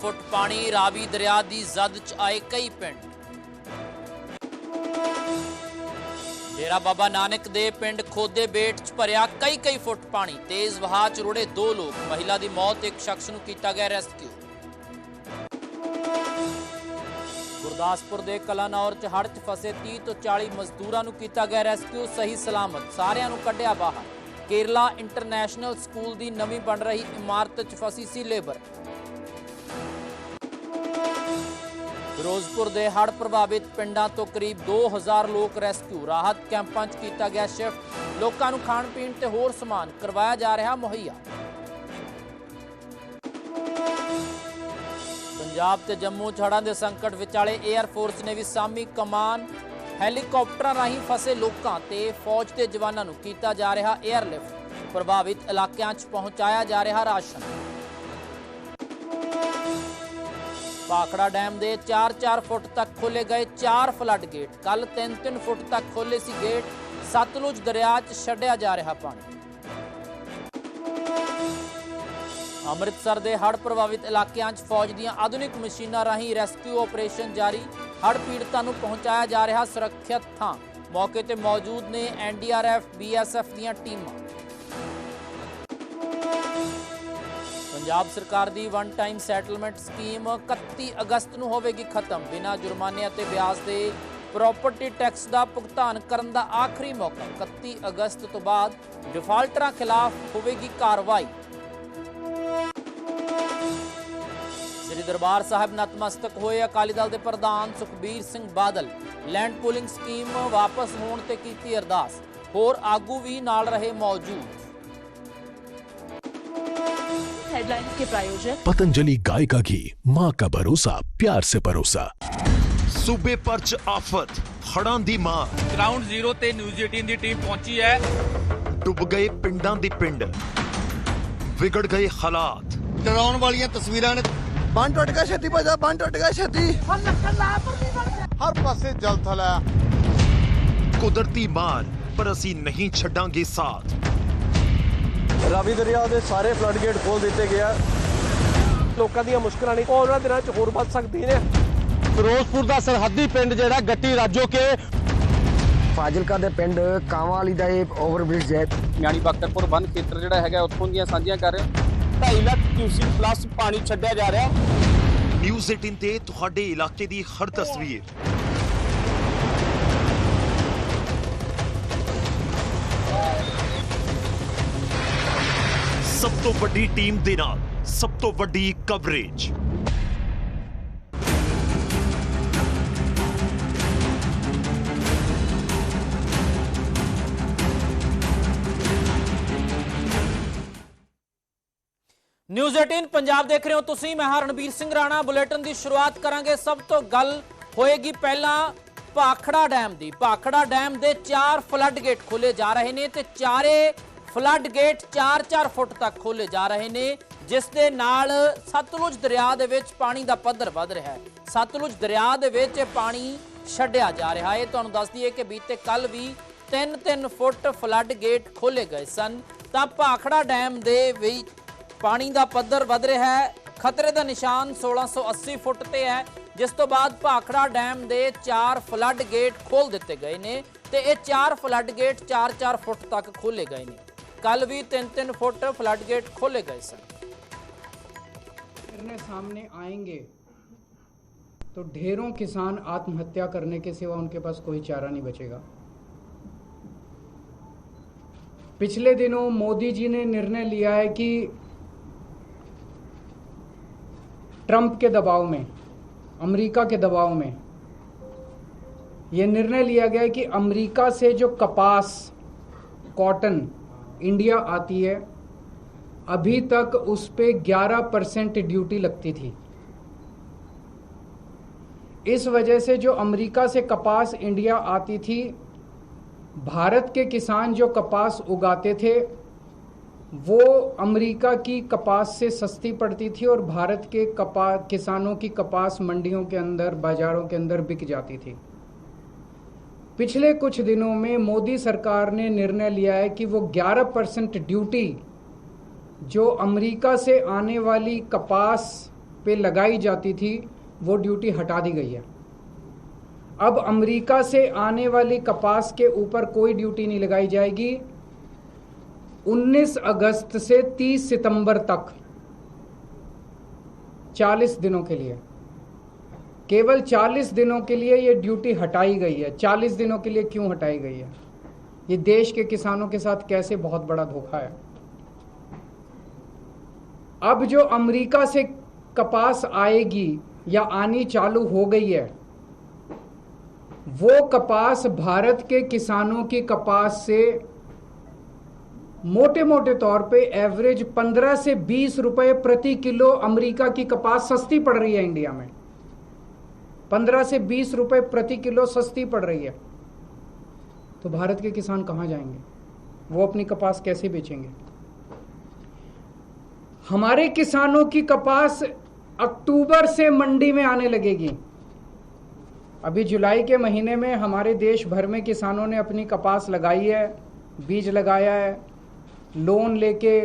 ਫੁੱਟ ਪਾਣੀ ਰਾਵੀ ਦਰਿਆ ਦੀ ਜ਼ਦ ਚ ਆਏ ਕਈ ਪਿੰਡ। ਡੇਰਾ ਬਾਬਾ ਨਾਨਕ ਦੇ ਪਿੰਡ ਖੋਦੇ ਬੇਟ ਚ ਭਰਿਆ ਕਈ ਕਈ ਫੁੱਟ ਪਾਣੀ। ਤੇਜ਼ ਵਹਾਅ ਚ ਰੁੜੇ ਦੋ ਲੋਕ। ਮਹਿਲਾ ਦੀ ਮੌਤ ਇੱਕ ਸ਼ਖਸ ਨੂੰ ਕੀਤਾ ਗਿਆ ਰੈਸਕਿਊ। ਗੁਰਦਾਸਪੁਰ ਦੇ ਕਲਾਨੌਰ ਚ ਹੜ੍ਹ ਚ ਫਸੇ 30 ਤੋਂ 40 ਮਜ਼ਦੂਰਾਂ ਨੂੰ ਕੀਤਾ ਗਿਆ ਰੈਸਕਿਊ। ਸਹੀ ਸਲਾਮਤ। ਸਾਰਿਆਂ ਨੂੰ ਕੱਢਿਆ ਬਾਹਰ। ਕੇਰਲਾ ਇੰਟਰਨੈਸ਼ਨਲ ਸਕੂਲ ਦੀ ਨਵੀਂ ਬਣ ਰਹੀ ਇਮਾਰਤ ਚ ਫਸੀ ਸੀ ਲੇਬਰ। ਫਿਰੋਜ਼ਪੁਰ ਦੇ ਹੜ੍ਹ ਪ੍ਰਭਾਵਿਤ ਪਿੰਡਾਂ ਤੋਂ ਕਰੀਬ 2000 ਲੋਕ ਰੈਸਕਿਊ ਰਾਹਤ ਕੈਂਪਾਂ 'ਚ ਕੀਤਾ ਗਿਆ ਸ਼ਿਫਟ। ਲੋਕਾਂ ਨੂੰ ਖਾਣ ਪੀਣ ਤੇ ਹੋਰ ਸਮਾਨ ਕਰਵਾਇਆ ਜਾ ਰਿਹਾ ਮੁਹੱਈਆ। ਪੰਜਾਬ ਤੇ ਜੰਮੂ 'ਚ ਹੜ੍ਹਾਂ ਦੇ ਸੰਕਟ ਵਿਚਾਲੇ 에ਅਰ ਫੋਰਸ ਨੇ ਵੀ ਸਾਮੀ ਕਮਾਨ। ਹੈਲੀਕਾਪਟਰਾਂ ਰਾਹੀਂ ਫਸੇ ਲੋਕਾਂ ਤੇ ਫੌਜ ਦੇ ਜਵਾਨਾਂ ਨੂੰ ਕੀਤਾ ਜਾ ਰਿਹਾ 에ਅਰਲਿਫਟ ਪ੍ਰਭਾਵਿਤ ਇਲਾਕਿਆਂ 'ਚ ਪਹੁੰਚਾਇਆ ਜਾ ਰਿਹਾ ਰਾਸ਼ਨ। ਪਾਖੜਾ ਡੈਮ ਦੇ 4-4 ਫੁੱਟ ਤੱਕ ਖੋਲੇ ਗਏ 4 ਫਲੱਡ ਗੇਟ ਕੱਲ 3-3 ਫੁੱਟ ਤੱਕ ਖੋਲੇ ਸੀ ਗੇਟ ਸਤਲੁਜ ਦਰਿਆ 'ਚ ਛੱਡਿਆ ਜਾ ਰਿਹਾ ਪਾਣੀ। ਅੰਮ੍ਰਿਤਸਰ ਦੇ ਹੜ੍ਹ ਪ੍ਰਭਾਵਿਤ ਇਲਾਕਿਆਂ 'ਚ ਫੌਜ ਦੀਆਂ ਆਧੁਨਿਕ ਮਸ਼ੀਨਾਂ ਰਾਹੀਂ ਰੈਸਕਿਊ ਆਪਰੇਸ਼ਨ ਜਾਰੀ। ਹੜ੍ਹ ਪੀੜਤਾਂ ਨੂੰ ਪਹੁੰਚਾਇਆ ਜਾ ਰਿਹਾ ਸੁਰੱਖਿਅਤ ਥਾਂ। ਮੌਕੇ ਤੇ ਮੌਜੂਦ ਨੇ ਐਨਡੀਆਰਐਫ ਬੀਐਸਐਫ ਦੀਆਂ ਟੀਮਾਂ। ਪੰਜਾਬ ਸਰਕਾਰ ਦੀ ਵਨ ਟਾਈਮ ਸੈਟਲਮੈਂਟ ਸਕੀਮ 31 ਅਗਸਤ ਨੂੰ ਹੋਵੇਗੀ ਖਤਮ। ਬਿਨਾਂ ਜੁਰਮਾਨੇ ਅਤੇ ਵਿਆਜ ਦੇ ਪ੍ਰਾਪਰਟੀ ਟੈਕਸ ਦਾ ਭੁਗਤਾਨ ਕਰਨ ਦਾ ਆਖਰੀ ਮੌਕਾ। 31 ਅਗਸਤ ਤੋਂ ਬਾਅਦ ਡਿਫਾਲਟਰਾਂ ਖਿਲਾਫ ਹੋਵੇਗੀ ਕਾਰਵਾਈ। ਸ੍ਰੀ ਦਰਬਾਰ ਸਾਹਿਬ ਨਤਮਸਤਕ ਹੋਏ। ਅਕਾਲੀ ਦਲ ਦੇ ਪ੍ਰਧਾਨ Sukhbir Singh Badal land pooling scheme ਵਾਪਸ ਹੋਣ ਤੇ ਕੀਤੀ ਅਰਦਾਸ। ਹੋਰ ਆਗੂ ਵੀ ਨਾਲ ਰਹੇ ਮੌਜੂਦ। हेडलाइंस के प्रायोजक पतंजलि गाय का घी माँ का भरोसा प्यार से परोसा ਸੂਬੇ ਭਰ ਚ ਆਫਤ ਹੜਾਂ ਦੀ ਮਾਰ ਗਰਾਊਂਡ ਜ਼ੀਰੋ ਤੇ ਨਿਊਜ਼ 18 ਦੀ ਟੀਮ ਪਹੁੰਚੀ ਹੈ ਡੁੱਬ ਗਏ ਪਿੰਡਾਂ ਦੇ ਪਿੰਡ ਵਿਗੜ ਗਏ ਹਾਲਾਤ ਡਰਾਉਣ ਵਾਲੀਆਂ ਤਸਵੀਰਾਂ ਨੇ ਬੰਨ ਟੁੱਟ ਗਿਆ ਛੇਤੀ ਭਜਾ ਬੰਨ ਟੁੱਟ ਗਿਆ ਛੇਤੀ ਹਰ ਪਾਸੇ ਜਲ ਥਲਾ ਕੁਦਰਤੀ ਮਾਰ ਪਰ ਅਸੀਂ ਨਹੀਂ ਛੱਡਾਂਗੇ ਸਾਥ ਰਾਵੀ ਦਰਿਆ ਦੇ ਸਾਰੇ ਫਲੱਡ ਗੇਟ ਖੋਲ ਦਿੱਤੇ ਗਿਆ ਲੋਕਾਂ ਦੀਆਂ ਮੁਸ਼ਕਲਾਂ ਨਹੀਂ ਉਹ ਉਹਨਾਂ ਦਿਨਾਂ 'ਚ ਹੋਰ ਵੱਧ ਸਕਦੀ ਨੇ। ਫਿਰੋਜ਼ਪੁਰ ਦਾ ਸਰਹੱਦੀ ਪਿੰਡ ਜਿਹੜਾ ਗੱਟੀ ਰਾਜੋ ਕੇ। ਫਾਜ਼ਿਲਕਾ ਦੇ ਪਿੰਡ ਕਾਂਵਾਂ ਵਾਲੀ ਦਾ ਇਹ ਓਵਰਬ੍ਰਿਜ ਹੈ। ਯਾਨੀ ਬਖਤਰਪੁਰ ਬੰਨ ਖੇਤਰ ਜਿਹੜਾ ਹੈਗਾ ਉੱਥੋਂ ਦੀਆਂ ਸਾਂਝੀਆਂ ਕਰ ਰਹੇ। 2.5 ਲੱਖ ਕਿਊਸਿਕ ਪਲੱਸ ਪਾਣੀ ਛੱਡਿਆ ਜਾ ਰਿਹਾ। ਨਿਊਜ਼ 18 ਤੇ ਤੁਹਾਡੇ ਇਲਾਕੇ ਦੀ ਹਰ ਤਸਵੀਰ। ਸਭ ਤੋਂ ਵੱਡੀ ਟੀਮ ਦੇ ਨਾਲ ਸਭ ਤੋਂ ਵੱਡੀ ਕਵਰੇਜ ਨਿਊਜ਼ 18 ਪੰਜਾਬ ਦੇਖ ਰਹੇ ਹੋ ਤੁਸੀਂ, ਮੈਂ ਹਾਂ ਰਣਬੀਰ ਸਿੰਘ ਰਾਣਾ। ਬੁਲੇਟਿਨ ਦੀ ਸ਼ੁਰੂਆਤ ਕਰਾਂਗੇ। ਸਭ ਤੋਂ ਗੱਲ ਹੋਏਗੀ ਪਹਿਲਾਂ ਭਾਖੜਾ ਡੈਮ ਦੀ। ਭਾਖੜਾ ਡੈਮ ਦੇ ਚਾਰ ਫਲੱਡ ਗੇਟ ਖੋਲੇ ਜਾ ਰਹੇ ਨੇ ਤੇ ਚਾਰੇ ਫਲੱਡ ਗੇਟ 4-4 ਫੁੱਟ ਤੱਕ ਖੋਲੇ ਜਾ ਰਹੇ ਨੇ, ਜਿਸ ਦੇ ਨਾਲ ਸਤਲੁਜ ਦਰਿਆ ਦੇ ਵਿੱਚ ਪਾਣੀ ਦਾ ਪੱਧਰ ਵੱਧ ਰਿਹਾ ਹੈ। ਸਤਲੁਜ ਦਰਿਆ ਦੇ ਵਿੱਚ ਪਾਣੀ ਛੱਡਿਆ ਜਾ ਰਿਹਾ ਹੈ। ਤੁਹਾਨੂੰ ਦੱਸ ਦਈਏ ਕਿ ਬੀਤੇ ਕੱਲ ਵੀ 3-3 ਫੁੱਟ ਫਲੱਡ ਗੇਟ ਖੋਲੇ ਗਏ ਸਨ। ਤਾਂ ਭਾਖੜਾ ਡੈਮ ਦੇ ਵੀ ਪਾਣੀ ਦਾ ਪੱਧਰ ਵੱਧ ਰਿਹਾ ਹੈ। ਖਤਰੇ ਦਾ ਨਿਸ਼ਾਨ 1680 ਫੁੱਟ ਤੇ ਹੈ, ਜਿਸ ਤੋਂ ਬਾਅਦ ਭਾਖੜਾ ਡੈਮ ਦੇ 4 ਫਲੱਡ ਗੇਟ ਖੋਲ ਦਿੱਤੇ ਗਏ ਨੇ ਤੇ ਇਹ 4 ਫਲੱਡ ਗੇਟ 4-4 ਫੁੱਟ ਤੱਕ ਖੋਲੇ ਗਏ ਨੇ। ਕੱਲ ਵੀ 3-3 ਫੁੱਟ ਫਲੱਡ ਗੇਟ ਖੋਲੇ ਗਏ ਸਨ करने सामने आएंगे तो ढेरों किसान आत्महत्या करने के सिवा उनके पास कोई चारा नहीं बचेगा पिछले दिनों मोदी जी ने निर्णय लिया है कि ट्रंप के दबाव में अमेरिका के दबाव में यह निर्णय लिया गया है कि अमेरिका से जो कपास कॉटन इंडिया आती है, अभी तक उस पर ग्यारह परसेंट ड्यूटी लगती थी। इस वजह से जो अमेरिका से कपास इंडिया आती थी, भारत के किसान जो कपास उगाते थे, वो अमेरिका की कपास से सस्ती पड़ती थी और भारत के कपा, किसानों की कपास मंडियों के अंदर, बाजारों के अंदर बिक जाती थी। पिछले कुछ दिनों में मोदी सरकार ने निर्णय लिया है कि वो 11 परसेंट ड्यूटी जो अमेरिका से आने वाली कपास पे लगाई जाती थी, वो ड्यूटी हटा दी गई है। अब अमेरिका से आने वाली कपास के ऊपर कोई ड्यूटी नहीं लगाई जाएगी। 19 अगस्त से 30 सितंबर तक 40 दिनों के लिए। केवल 40 दिनों के लिए ये ड्यूटी हटाई गई है। 40 दिनों के लिए क्यों हटाई गई है? ये देश के किसानों के साथ कैसे बहुत बड़ा धोखा है? अब जो अमेरिका से कपास आएगी या आनी चालू हो गई है, वो कपास भारत के किसानों की कपास से मोटे मोटे तौर पे एवरेज 15 से 20 रुपए प्रति किलो अमेरिका की कपास सस्ती पड़ रही है इंडिया में। 15 से 20 रुपए प्रति किलो सस्ती पड़ रही है। तो भारत के किसान कहाँ जाएँगे? वो अपनी कपास कैसे बेचेंगे? हमारे किसानों की कपास अक्टूबर से मंडी में आने लगेगी। अभी जुलाई के महीने में हमारे देश भर में किसानों ने अपनी कपास लगाई है, बीज लगाया है, लोन लेके,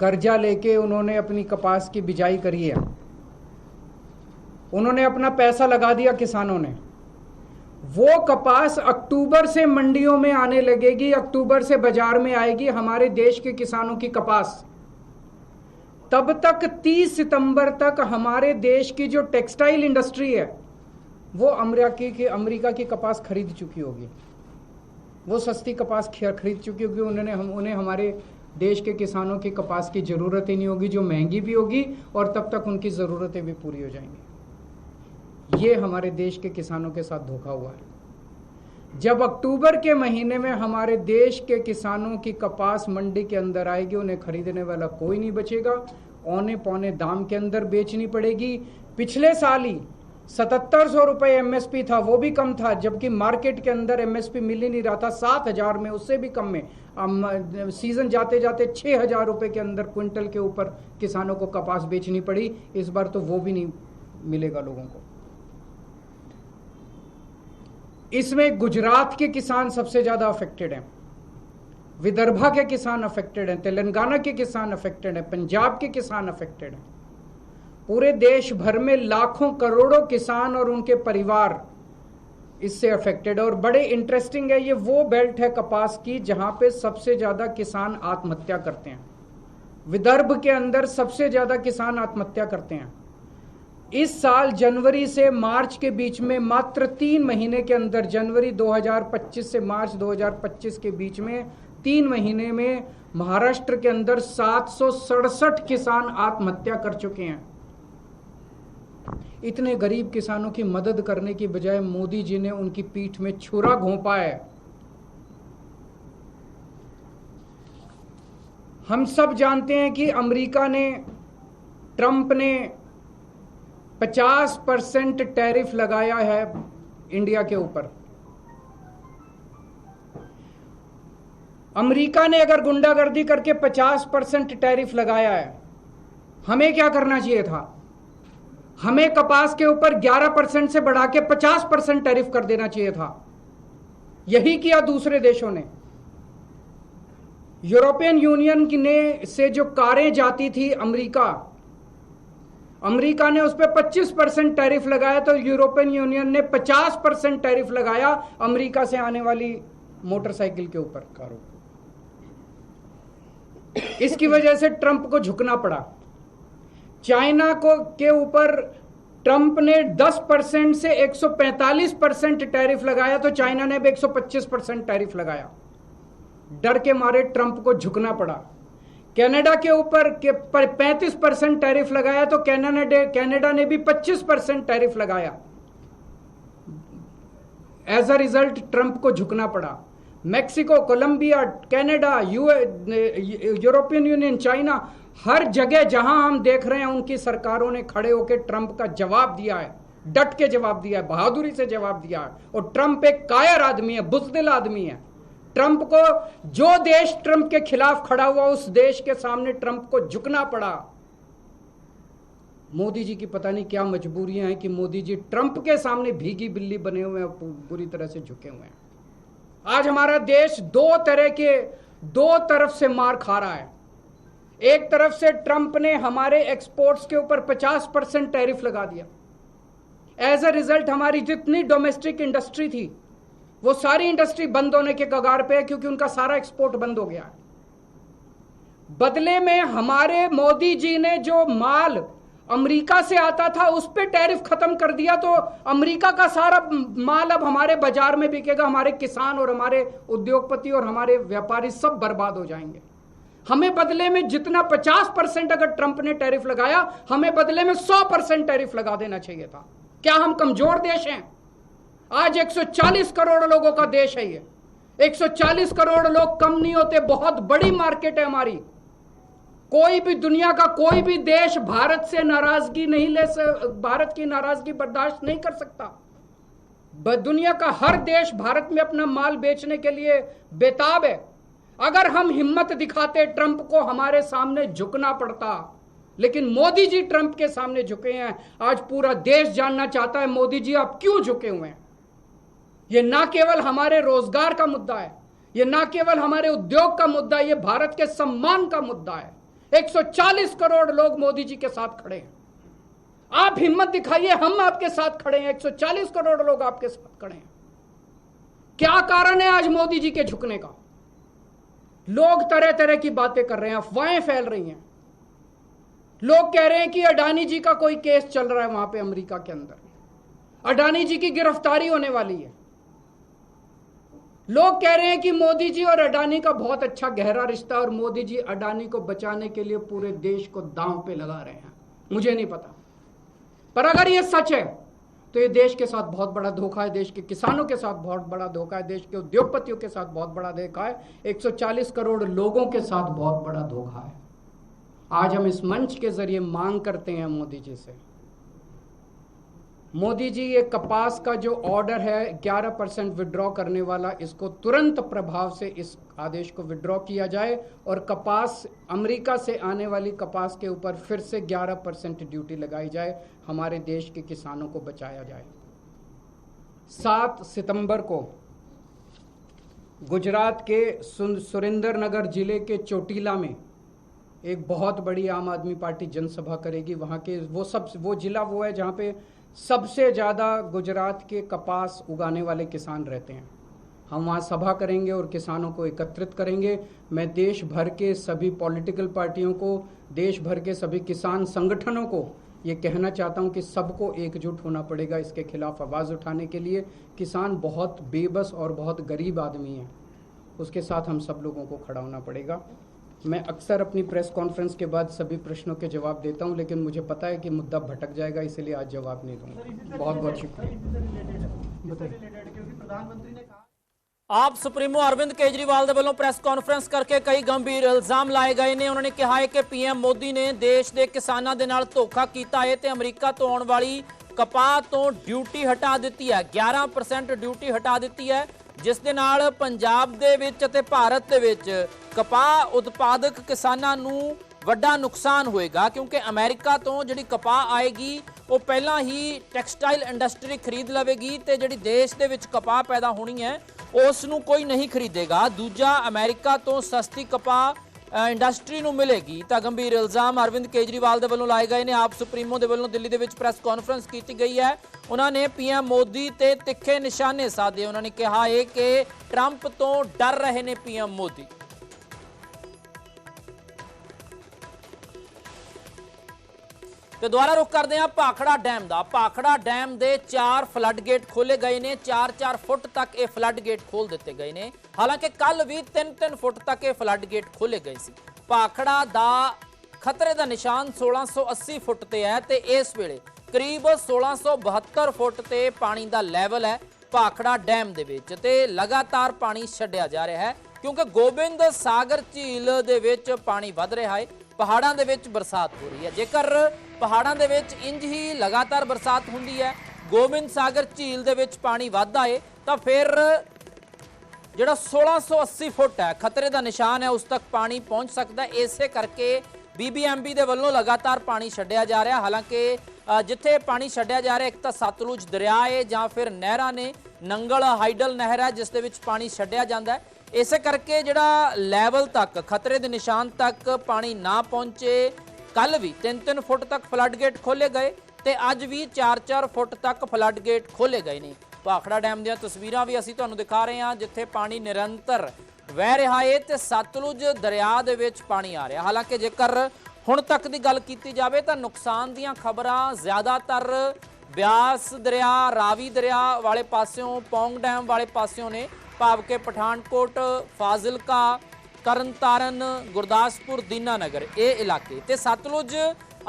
कर्जा लेके उन्होंने अपनी कपास की बिजाई करी है। उन्होंने अपना पैसा लगा दिया किसानों ने। वो कपास अक्टूबर से मंडियों में आने लगेगी, अक्टूबर से बाज़ार में आएगी, हमारे देश के किसानों की कपास। तब तक 30 सितंबर तक हमारे देश की जो टेक्सटाइल इंडस्ट्री है, वो अमेरिका की अमेरिका की कपास खरीद चुकी होगी। वो सस्ती कपास खरीद चुकी होगी, उन्होंने हम, उन्हें हमारे देश के किसानों की कपास की ज़रूरत ही नहीं होगी, जो महँगी भी होगी और तब तक उनकी ज़रूरतें भी पूरी हो जाएँगी। ये हमारे देश के किसानों के साथ धोखा हुआ है। जब अक्टूबर के महीने में हमारे देश के किसानों की कपास मंडी के अंदर आएगी, उन्हें खरीदने वाला कोई नहीं बचेगा औने पौने दाम के अंदर बेचनी पड़ेगी। पिछले साल ही सतहत्तर सौ रुपये एमएसपी था, वो भी कम था, जबकि मार्केट के अंदर एमएसपी मिल ही नहीं रहा था। सात हज़ार में, उससे भी कम में। सीज़न जाते जाते छः हज़ार रुपये के अंदर क्विंटल के ऊपर किसानों को कपास बेचनी पड़ी। इस बार तो वो भी नहीं मिलेगा लोगों को। इसमें गुजरात के किसान सबसे ज़्यादा अफेक्टेड हैं। विदर्भा के किसान अफेक्टेड हैं, तेलंगाना के किसान अफेक्टेड हैं, पंजाब के किसान अफेक्टेड हैं। पूरे देश भर में लाखों करोड़ों किसान और उनके परिवार इससे अफेक्टेड और बड़े इंटरेस्टिंग है, ये वो बेल्ट है कपास की जहाँ पे सबसे ज़्यादा किसान आत्महत्या करते हैं। विदर्भ के अंदर सबसे ज़्यादा किसान आत्महत्या करते हैं। इस साल जनवरी से मार्च के बीच में मात्र तीन महीने के अंदर, जनवरी 2025 से मार्च 2025 के बीच में तीन महीने में महाराष्ट्र के अंदर सात सौ सड़सठ किसान आत्महत्या कर चुके हैं। इतने गरीब किसानों की मदद करने की बजाय मोदी जी ने उनकी पीठ में छुरा घोंपा है। हम सब जानते हैं कि अमेरिका ने, ट्रंप ने 50 परसेंट टैरिफ लगाया है इंडिया के ऊपर। अमेरिका ने अगर गुंडागर्दी करके 50 परसेंट टैरिफ लगाया है, हमें क्या करना चाहिए था? हमें कपास के ऊपर 11 परसेंट से बढ़ा के 50 परसेंट टैरिफ कर देना चाहिए था। यही किया दूसरे देशों ने। यूरोपियन यूनियन ने से जो कारें जाती थी अमेरिका अमेरिका ने उस पर 25 परसेंट टैरिफ लगाया तो यूरोपियन यूनियन ने 50 परसेंट टैरिफ लगाया अमेरिका से आने वाली मोटरसाइकिल के ऊपर। कारों इसकी वजह से ट्रंप को झुकना पड़ा। चाइना को, के ऊपर ट्रंप ने 10 परसेंट से 145 परसेंट टैरिफ लगाया तो चाइना ने भी 125 परसेंट टैरिफ लगाया। डर के मारे ट्रंप को झुकना पड़ा। कनाडा के ऊपर के पर 35 परसेंट टैरिफ लगाया तो कनाडा कनाडा ने भी 25 परसेंट टैरिफ लगाया। एज अ रिज़ल्ट ट्रंप को झुकना पड़ा। Mexico, Colombia, Canada European Union, China, हर जगह जहाँ हम देख रहे हैं, उनकी सरकारों ने खड़े होकर ट्रंप का जवाब दिया है। डट के जवाब दिया है, बहादुरी से जवाब दिया है। और ट्रंप एक कायर आदमी है, बुजदिल आदमी है। ट्रंप को, जो देश ट्रंप के खिलाफ खड़ा हुआ, उस देश के सामने ट्रंप को झुकना पड़ा। मोदी जी की पता नहीं क्या मजबूरियाँ हैं कि मोदी जी ट्रंप के सामने भीगी बिल्ली बने हुए हैं पूरी तरह से झुके हुए हैं। आज हमारा देश दो तरह के, दो तरफ़ से मार खा रहा है। एक तरफ़ से ट्रंप ने हमारे एक्सपोर्ट्स के ऊपर 50 परसेंट टैरिफ लगा दिया। एज अ रिज़ल्ट हमारी जितनी डोमेस्टिक इंडस्ट्री थी वो सारी इंडस्ट्री बंद होने के कगार पे है क्योंकि उनका सारा एक्सपोर्ट बंद हो गया। है बदले में हमारे मोदी जी ने जो माल अमेरिका से आता था, उस पर टैरिफ खत्म कर दिया तो अमेरिका का सारा माल अब हमारे बाज़ार में बिकेगा, हमारे किसान और हमारे उद्योगपति और हमारे व्यापारी सब बर्बाद हो जाएँगे। हमें बदले में जितना 50 परसेंट अगर ट्रंप ने टैरिफ लगाया, हमें बदले में 100 परसेंट टैरिफ लगा देना चाहिए था। क्या हम कमज़ोर देश हैं? आज 140 करोड़ लोगों का देश है ये। 140 करोड़ लोग कम नहीं होते बहुत बड़ी मार्केट है हमारी। कोई भी दुनिया का कोई भी देश भारत से नाराज़गी नहीं ले भारत की नाराज़गी बर्दाश्त नहीं कर सकता। दुनिया का हर देश भारत में अपना माल बेचने के लिए बेताब है। अगर हम हिम्मत दिखाते ट्रंप को हमारे सामने झुकना पड़ता, लेकिन मोदी जी ट्रंप के सामने झुके हैं, आज पूरा देश जानना चाहता है, मोदी जी आप क्यों झुके हुए हैं? ये ना केवल हमारे रोज़गार का मुद्दा है, ये ना केवल हमारे उद्योग का मुद्दा है, ये भारत के सम्मान का मुद्दा है। 140 करोड़ लोग मोदी जी के साथ खड़े हैं। आप हिम्मत दिखाइए, हम आपके साथ खड़े हैं 140 करोड़ लोग आपके साथ खड़े हैं। क्या कारण है आज मोदी जी के झुकने का? लोग तरह तरह की बातें कर रहे हैं, अफवाहें फैल रही हैं। लोग कह रहे हैं कि अडानी जी का कोई केस चल रहा है वहाँ पे अमेरिका के अंदर। अडानी जी की गिरफ्तारी होने वाली है। लोग कह रहे हैं कि मोदी जी और अडानी का बहुत अच्छा गहरा रिश्ता और मोदी जी अडानी को बचाने के लिए पूरे देश को दांव पे लगा रहे हैं। मुझे नहीं पता। पर अगर ये सच है तो ये देश के साथ बहुत बड़ा धोखा है, देश के किसानों के साथ बहुत बड़ा धोखा है, देश के उद्योगपतियों के साथ बहुत बड़ा धोखा है 140 करोड़ लोगों के साथ बहुत बड़ा धोखा है। आज हम इस मंच के ज़रिए मांग करते हैं मोदी जी से। मोदी जी, ये कपास का जो ऑर्डर है 11 परसेंट विड्रॉ करने वाला, इसको तुरंत प्रभाव से इस आदेश को विड्रॉ किया जाए और कपास, अमेरिका से आने वाली कपास के ऊपर फिर से 11 परसेंट ड्यूटी लगाई जाए, हमारे देश के किसानों को बचाया जाए। सात सितंबर को गुजरात के सुरेंद्र नगर ज़िले के चोटीला में एक बहुत बड़ी आम आदमी पार्टी जनसभा करेगी। वहाँ के वो सब, वो जिला वो है जहाँ पे सबसे ज़्यादा गुजरात के कपास उगाने वाले किसान रहते हैं। हम वहाँ सभा करेंगे और किसानों को एकत्रित करेंगे। मैं देश भर के सभी पॉलिटिकल पार्टियों को, देश भर के सभी किसान संगठनों को ये कहना चाहता हूँ कि सबको एकजुट होना पड़ेगा इसके खिलाफ आवाज़ उठाने के लिए। किसान बहुत बेबस और बहुत गरीब आदमी है। उसके साथ हम सब लोगों को खड़ा होना पड़ेगा। मैं अक्सर अपनी प्रेस कॉन्फ्रेंस के बाद सभी प्रश्नों के जवाब देता हूं लेकिन मुझे पता है कि मुद्दा भटक जाएगा इसलिए आज जवाब नहीं दूंगा बहुत बहुत शुक्रिया बताइए ਆਪ ਸੁਪਰੀਮੋ ਅਰਵਿੰਦ ਕੇਜਰੀਵਾਲ ਦੇ ਵੱਲੋਂ ਪ੍ਰੈਸ ਕਾਨਫਰੰਸ ਕਰਕੇ ਕਈ ਗੰਭੀਰ ਇਲਜ਼ਾਮ ਲਾਏ ਗਏ ਨੇ ਉਹਨਾਂ ਨੇ ਕਿਹਾ ਹੈ ਕਿ ਪੀਐਮ ਮੋਦੀ ਨੇ ਦੇਸ਼ ਦੇ ਕਿਸਾਨਾਂ ਦੇ ਨਾਲ ਧੋਖਾ ਕੀਤਾ ਹੈ ਤੇ ਅਮਰੀਕਾ ਤੋਂ ਆਉਣ ਵਾਲੀ ਕਪਾਹ ਤੋਂ ਡਿਊਟੀ ਹਟਾ ਦਿੱਤੀ ਹੈ 11% ਡਿਊਟੀ ਹਟਾ ਦਿੱਤੀ ਹੈ ਜਿਸ ਦੇ ਨਾਲ ਪੰਜਾਬ ਦੇ ਵਿੱਚ ਅਤੇ ਭਾਰਤ ਦੇ ਵਿੱਚ ਕਪਾਹ ਉਤਪਾਦਕ ਕਿਸਾਨਾਂ ਨੂੰ ਵੱਡਾ ਨੁਕਸਾਨ ਹੋਏਗਾ, ਕਿਉਂਕਿ ਅਮਰੀਕਾ ਤੋਂ ਜਿਹੜੀ ਕਪਾਹ ਆਏਗੀ, ਉਹ ਪਹਿਲਾਂ ਹੀ ਟੈਕਸਟਾਈਲ ਇੰਡਸਟਰੀ ਖਰੀਦ ਲਵੇਗੀ ਤੇ ਜਿਹੜੀ ਦੇਸ਼ ਦੇ ਵਿੱਚ ਕਪਾਹ ਪੈਦਾ ਹੋਣੀ ਹੈ, ਉਸ ਨੂੰ ਕੋਈ ਨਹੀਂ ਖਰੀਦੇਗਾ। ਦੂਜਾ, ਅਮਰੀਕਾ ਤੋਂ ਸਸਤੀ ਕਪਾਹ ਇੰਡਸਟਰੀ ਨੂੰ ਮਿਲੇਗੀ ਤਾਂ ਗੰਭੀਰ ਇਲਜ਼ਾਮ ਅਰਵਿੰਦ ਕੇਜਰੀਵਾਲ ਦੇ ਵੱਲੋਂ ਲਾਏ ਗਏ ਨੇ। ਆਪ ਸੁਪਰੀਮੋ ਦੇ ਵੱਲੋਂ ਦਿੱਲੀ ਦੇ ਵਿੱਚ ਪ੍ਰੈਸ ਕਾਨਫਰੰਸ ਕੀਤੀ ਗਈ ਹੈ। ਉਹਨਾਂ ਨੇ ਪੀਐਮ ਮੋਦੀ ਤੇ ਤਿੱਖੇ ਨਿਸ਼ਾਨੇ ਸਾਧੇ। ਉਹਨਾਂ ਨੇ ਕਿਹਾ ਹੈ ਕਿ ਟਰੰਪ ਤੋਂ ਡਰ ਰਹੇ ਨੇ ਪੀਐਮ ਮੋਦੀ। ਤੇ ਦੁਬਾਰਾ ਰੁਕ ਕਰਦੇ ਹਾਂ ਭਾਖੜਾ ਡੈਮ ਦਾ। ਭਾਖੜਾ ਡੈਮ ਦੇ ਚਾਰ ਫਲੱਡ ਗੇਟ ਖੋਲੇ ਗਏ ਨੇ। 4-4 ਫੁੱਟ ਤੱਕ ਇਹ ਫਲੱਡ ਗੇਟ ਖੋਲ ਦਿੱਤੇ ਗਏ ਨੇ। ਹਾਲਾਂਕਿ ਕੱਲ ਵੀ 3-3 ਫੁੱਟ ਤੱਕ ਇਹ ਫਲੱਡ ਗੇਟ ਖੋਲੇ ਗਏ ਸੀ। ਭਾਖੜਾ ਦਾ ਖਤਰੇ ਦਾ ਨਿਸ਼ਾਨ 1680 ਫੁੱਟ ਤੇ ਹੈ ਤੇ ਇਸ ਵੇਲੇ ਕਰੀਬ 1672 ਫੁੱਟ ਤੇ ਪਾਣੀ ਦਾ ਲੈਵਲ ਹੈ ਭਾਖੜਾ ਡੈਮ ਦੇ ਵਿੱਚ ਤੇ ਲਗਾਤਾਰ ਪਾਣੀ ਛੱਡਿਆ ਜਾ ਰਿਹਾ ਹੈ ਕਿਉਂਕਿ ਗੋਬਿੰਦ ਸਾਗਰ ਝੀਲ ਦੇ ਵਿੱਚ ਪਾਣੀ ਵੱਧ ਰਿਹਾ ਹੈ। ਪਹਾੜਾਂ ਦੇ ਵਿੱਚ ਬਰਸਾਤ ਹੋ ਰਹੀ ਹੈ। ਜੇਕਰ ਪਹਾੜਾਂ ਦੇ ਵਿੱਚ ਇੰਜ ਹੀ ਲਗਾਤਾਰ ਬਰਸਾਤ ਹੁੰਦੀ ਹੈ, ਗੋਬਿੰਦ ਸਾਗਰ ਝੀਲ ਦੇ ਵਿੱਚ ਪਾਣੀ ਵੱਧਦਾ ਏ ਤਾਂ ਫਿਰ ਜਿਹੜਾ 1680 ਫੁੱਟ ਹੈ, ਖਤਰੇ ਦਾ ਨਿਸ਼ਾਨ ਹੈ, ਉਸ ਤੱਕ ਪਾਣੀ ਪਹੁੰਚ ਸਕਦਾ ਹੈ। ਇਸੇ ਕਰਕੇ ਬੀਬੀਐਮਬੀ ਦੇ ਵੱਲੋਂ ਲਗਾਤਾਰ ਪਾਣੀ ਛੱਡਿਆ ਜਾ ਰਿਹਾ। ਹਾਲਾਂਕਿ ਜਿੱਥੇ ਪਾਣੀ ਛੱਡਿਆ ਜਾ ਰਿਹਾ, ਇੱਕ ਤਾਂ ਸਤਲੁਜ ਦਰਿਆ ਹੈ ਜਾਂ ਫਿਰ ਨਹਿਰਾਂ ਨੇ ਨੰਗਲ ਹਾਈਡਲ ਨਹਿਰ ਹੈ, ਜਿਸ ਦੇ ਵਿੱਚ ਪਾਣੀ ਛੱਡਿਆ ਜਾਂਦਾ ਹੈ। ਇਸੇ ਕਰਕੇ ਜਿਹੜਾ ਲੈਵਲ ਤੱਕ, ਖਤਰੇ ਦੇ ਨਿਸ਼ਾਨ ਤੱਕ ਪਾਣੀ ਨਾ ਪਹੁੰਚੇ ਕੱਲ ਵੀ 3-3 ਫੁੱਟ ਤੱਕ ਫਲੱਡ ਗੇਟ ਖੋਲੇ ਗਏ ਤੇ ਅੱਜ ਵੀ 4-4 ਫੁੱਟ ਤੱਕ ਫਲੱਡ ਗੇਟ ਖੋਲੇ ਗਏ ਨੇ। ਭਾਖੜਾ ਡੈਮ ਦੀਆਂ ਤਸਵੀਰਾਂ ਵੀ ਅਸੀਂ ਤੁਹਾਨੂੰ ਦਿਖਾ ਰਹੇ ਹਾਂ, ਜਿੱਥੇ ਪਾਣੀ ਨਿਰੰਤਰ ਵਹਿ ਰਿਹਾ ਏ ਤੇ ਸਤਲੁਜ ਦਰਿਆ ਦੇ ਵਿੱਚ ਪਾਣੀ ਆ ਰਿਹਾ। ਹਾਲਾਂਕਿ ਜੇਕਰ ਹੁਣ ਤੱਕ ਦੀ ਗੱਲ ਕੀਤੀ ਜਾਵੇ ਤਾਂ ਨੁਕਸਾਨ ਦੀਆਂ ਖਬਰਾਂ ਜ਼ਿਆਦਾਤਰ ਬਿਆਸ ਦਰਿਆ, ਰਾਵੀ ਦਰਿਆ ਵਾਲੇ ਪਾਸਿਓਂ, ਪੌਂਗ ਡੈਮ ਵਾਲੇ ਪਾਸਿਓਂ ਨੇ। ਭਾਵ ਕਿ ਪਠਾਨਕੋਟ ਫਾਜ਼ਿਲਕਾ ਤਰਨਤਾਰਨ ਗੁਰਦਾਸਪੁਰ ਦੀਨਾਨਗਰ ਇਹ ਇਲਾਕੇ ਤੇ ਸਤਲੁਜ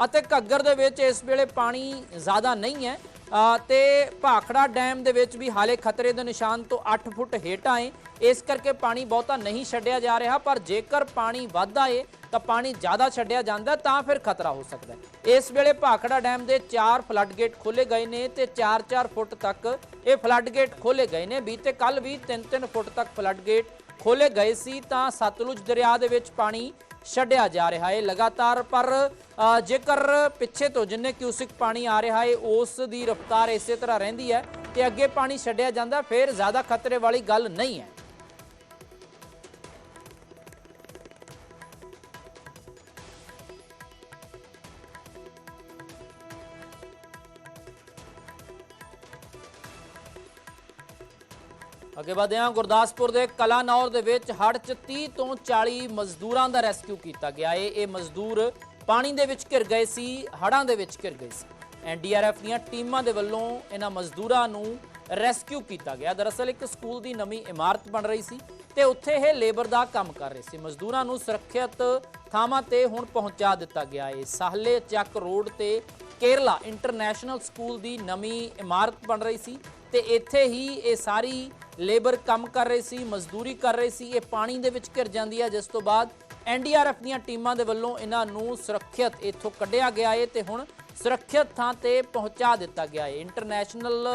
ਅਤੇ ਘੱਗਰ ਦੇ ਵਿੱਚ ਇਸ ਵੇਲੇ ਪਾਣੀ ਜ਼ਿਆਦਾ ਨਹੀਂ ਹੈ। ਅ, ਤੇ ਭਾਖੜਾ ਡੈਮ ਦੇ ਵਿੱਚ ਵੀ ਹਾਲੇ ਖਤਰੇ ਦੇ ਨਿਸ਼ਾਨ ਤੋਂ 8 ਫੁੱਟ ਹੇਠਾਂ ਹੈ। ਇਸ ਕਰਕੇ ਪਾਣੀ ਬਹੁਤਾ ਨਹੀਂ ਛੱਡਿਆ ਜਾ ਰਿਹਾ ਪਰ ਜੇਕਰ ਪਾਣੀ ਵੱਧਦਾ ਏ ਤਾਂ ਪਾਣੀ ਜ਼ਿਆਦਾ ਛੱਡਿਆ ਜਾਂਦਾ ਤਾਂ ਫਿਰ ਖਤਰਾ ਹੋ ਸਕਦਾ ਹੈ। ਇਸ ਵੇਲੇ ਭਾਖੜਾ ਡੈਮ ਦੇ 4 ਫਲੱਡ ਗੇਟ ਖੋਲੇ ਗਏ ਨੇ ਤੇ 4-4 ਫੁੱਟ ਤੱਕ ਇਹ ਫਲੱਡ ਗੇਟ ਖੋਲੇ ਗਏ ਨੇ। ਬੀਤੇ ਕੱਲ ਵੀ 3-3 ਫੁੱਟ ਤੱਕ ਫਲੱਡ ਗੇਟ ਖੋਲੇ ਗਏ ਸੀ ਤਾਂ ਸਤਲੁਜ ਦਰਿਆ ਦੇ ਵਿੱਚ ਪਾਣੀ ਛੱਡਿਆ ਜਾ ਰਿਹਾ ਹੈ। ਲਗਾਤਾਰ ਪਰ ਜੇਕਰ ਪਿੱਛੇ ਤੋਂ ਜਿੰਨੇ ਕਿਊਸਿਕ ਪਾਣੀ ਆ ਰਿਹਾ ਹੈ, ਉਸ ਦੀ ਰਫ਼ਤਾਰ ਇਸੇ ਤਰ੍ਹਾਂ ਰਹਿੰਦੀ ਹੈ ਤੇ ਅੱਗੇ ਪਾਣੀ ਛੱਡਿਆ ਜਾਂਦਾ, ਫਿਰ ਜ਼ਿਆਦਾ ਖਤਰੇ ਵਾਲੀ ਗੱਲ ਨਹੀਂ ਹੈ। ਅੱਗੇ ਵਧਦੇ ਹਾਂ। ਗੁਰਦਾਸਪੁਰ ਦੇ ਕਲਾਨੌਰ ਦੇ ਵਿੱਚ ਹੜ੍ਹ 'ਚ 30 ਤੋਂ 40 ਮਜ਼ਦੂਰਾਂ ਦਾ ਰੈਸਕਿਊ ਕੀਤਾ ਗਿਆ। ਏ ਇਹ ਮਜ਼ਦੂਰ ਪਾਣੀ ਦੇ ਵਿੱਚ ਘਿਰ ਗਏ ਸੀ, ਹੜ੍ਹਾਂ ਦੇ ਵਿੱਚ ਘਿਰ ਗਏ ਸੀ। ਐਨਡੀਆਰਐਫ ਦੀਆਂ ਟੀਮਾਂ ਦੇ ਵੱਲੋਂ ਇਹਨਾਂ ਮਜ਼ਦੂਰਾਂ ਨੂੰ ਰੈਸਕਿਊ ਕੀਤਾ ਗਿਆ। ਦਰਅਸਲ ਇੱਕ ਸਕੂਲ ਦੀ ਨਵੀਂ ਇਮਾਰਤ ਬਣ ਰਹੀ ਸੀ ਤੇ ਉੱਥੇ ਇਹ ਲੇਬਰ ਦਾ ਕੰਮ ਕਰ ਰਹੇ ਸੀ। ਮਜ਼ਦੂਰਾਂ ਨੂੰ ਸੁਰੱਖਿਅਤ ਥਾਵਾਂ ਤੇ ਹੁਣ ਪਹੁੰਚਾ ਦਿੱਤਾ ਗਿਆ ਏ ਸਾਹਲੇ ਚੱਕ ਰੋਡ ਤੇ ਕੇਰਲਾ ਇੰਟਰਨੈਸ਼ਨਲ ਸਕੂਲ ਦੀ ਨਵੀਂ ਇਮਾਰਤ ਬਣ ਰਹੀ ਸੀ ਤੇ ਇੱਥੇ ਹੀ ਇਹ ਸਾਰੀ ਲੇਬਰ ਕੰਮ ਕਰ ਰਹੀ ਸੀ, ਮਜ਼ਦੂਰੀ ਕਰ ਰਹੀ ਸੀ, ਇਹ ਪਾਣੀ ਦੇ ਵਿੱਚ ਘਿਰ ਜਾਂਦੀ ਹੈ ਜਿਸ ਤੋਂ ਬਾਅਦ ਐਨਡੀਆਰਐਫ ਦੀਆਂ ਟੀਮਾਂ ਦੇ ਵੱਲੋਂ ਇਹਨਾਂ ਨੂੰ ਸੁਰੱਖਿਅਤ ਇੱਥੋਂ ਕੱਢਿਆ ਗਿਆ ਏ ਤੇ ਹੁਣ ਸੁਰੱਖਿਅਤ ਥਾਂ ਤੇ ਪਹੁੰਚਾ ਦਿੱਤਾ ਗਿਆ ਏ। ਇੰਟਰਨੈਸ਼ਨਲ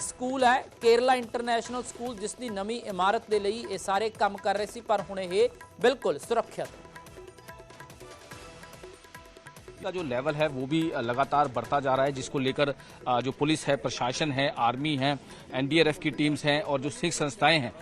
ਸਕੂਲ ਹੈ, ਕੇਰਲਾ ਇੰਟਰਨੈਸ਼ਨਲ ਸਕੂਲ, ਜਿਸ ਦੀ ਨਵੀਂ ਇਮਾਰਤ ਦੇ ਲਈ ਇਹ ਸਾਰੇ ਕੰਮ ਕਰ ਰਹੇ ਸੀ, ਪਰ ਹੁਣ ਇਹ ਬਿਲਕੁਲ ਸੁਰੱਖਿਅਤ। का जो लेवल है वो भी लगातार बढ़ता जा रहा है जिसको लेकर जो पुलिस है प्रशासन है आर्मी है एनडीआरएफ की टीम्स हैं और जो सिख संस्थाएँ हैं